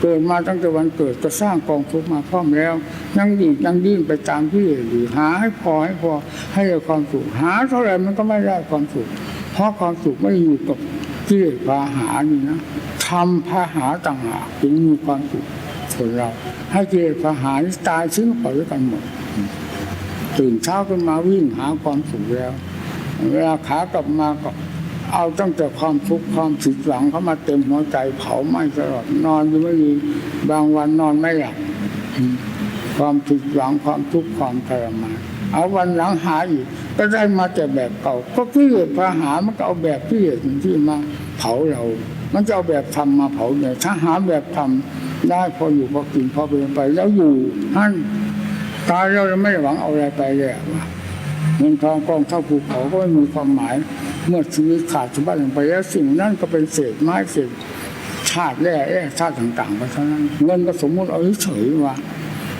เกิดมาตั้งแต่วันเกิดก็สร้างกองทุกข์มาพร้อมแล้วยังดิ้นยังดิ้นไปตามที่อยู่หาให้พอให้พอให้ได้ความสุขหาเท่าไหร่มันก็ไม่ได้ความสุขเพราะความสุขไม่อยู่กับที่พาหานี่นะทำพาหาต่างหากจึงมีความสุขคนเรา ให้กิเลสพาหานี่ตายทิ้งปล่อยไว้กันหมดตื่นเช้าขึ้นมาวิ่งหาความสุขแล้วเวลาขากลับมาก็ เอาตั้งแต่ความทุกข์ความผิดหวังเข้ามาเต็มหัวใจเผาไหม้ตลอดนอนอยู่ไม่ดีบางวันนอนไม่หลับความผิดหวังความทุกข์ความทรมานเอาวันหลังหาอีกก็ได้มาแต่แบบเก่าก็ที่พาหามันก็เอาแบบที่ที่มาเผาเรา มันจะเอาแบบทำมาเผาเนี่ยถ้าหาแบบทำได้พออยู่พอกินพอเป็นไป แล้วอยู่นั่นตายเราไม่หวังเอาอะไรไปเลยอะว่าเงินทองกองเท่าภูเขาก็ไม่มีความหมาย เมื่อชีวิตขาดสมบัติลงไปแล้วสิ่งนั้นก็เป็นเศษไม้เศษชาติแร่แร่ชาติต่างๆไปเท่านั้นเงินก็สมมติเอาเฉยๆว่า